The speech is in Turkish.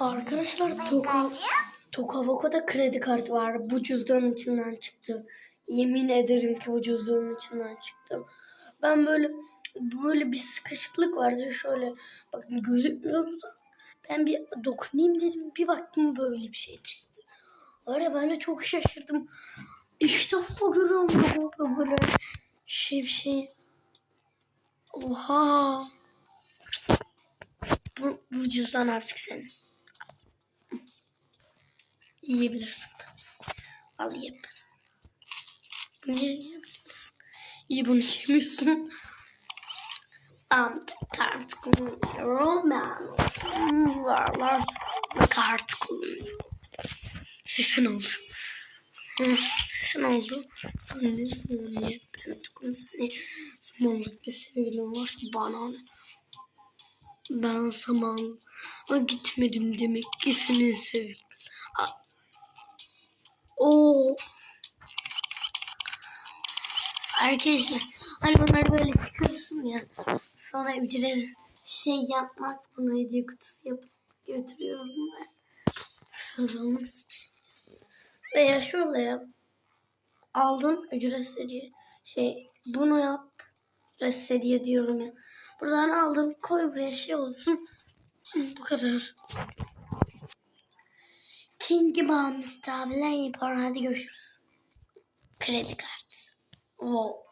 Arkadaşlar Toka, Tokaboko'da kredi kartı var. Bu cüzdanın içinden çıktı. Yemin ederim ki bu cüzdanın içinden çıktı. Ben böyle böyle bir sıkışıklık vardı. Şöyle bakın gözükmüyordu da. Ben bir dokunayım dedim. Bir baktım böyle bir şey çıktı. Öyle ben de çok şaşırdım. İlk defa görüyorum böyle şey bir şey. Oha. Bu, bu cüzdan artık senin. Yiyebilirsin. Al ye. Bunu yiyebilirsin. İyi bunu yemiyorsun. Um, kart kullanıyorum ben. Varlar. Kart kullanıyorum. Sesin oldu. Sesin oldu. Sen ne niye ben tukum seni samanlıkta sevgilim varsa bana ne? Ben saman gitmedim demek ki senin sevgilin. Oo. Arkadaşlar hani bunları böyle çıkarırsın ya sonra ücret şey yapmak buna hediye kutusu yapıp götürüyorum ben. Sonra olmaz. Veya şöyle yap. Aldın ücretsiz hediye. Şey bunu yap. Ücretsiz hediye diyorum ya. Buradan aldın koy buraya şey olsun. Bu kadar. King Bomb müstaviler yapar. Hadi görüşürüz. Kredi kartı. Wow.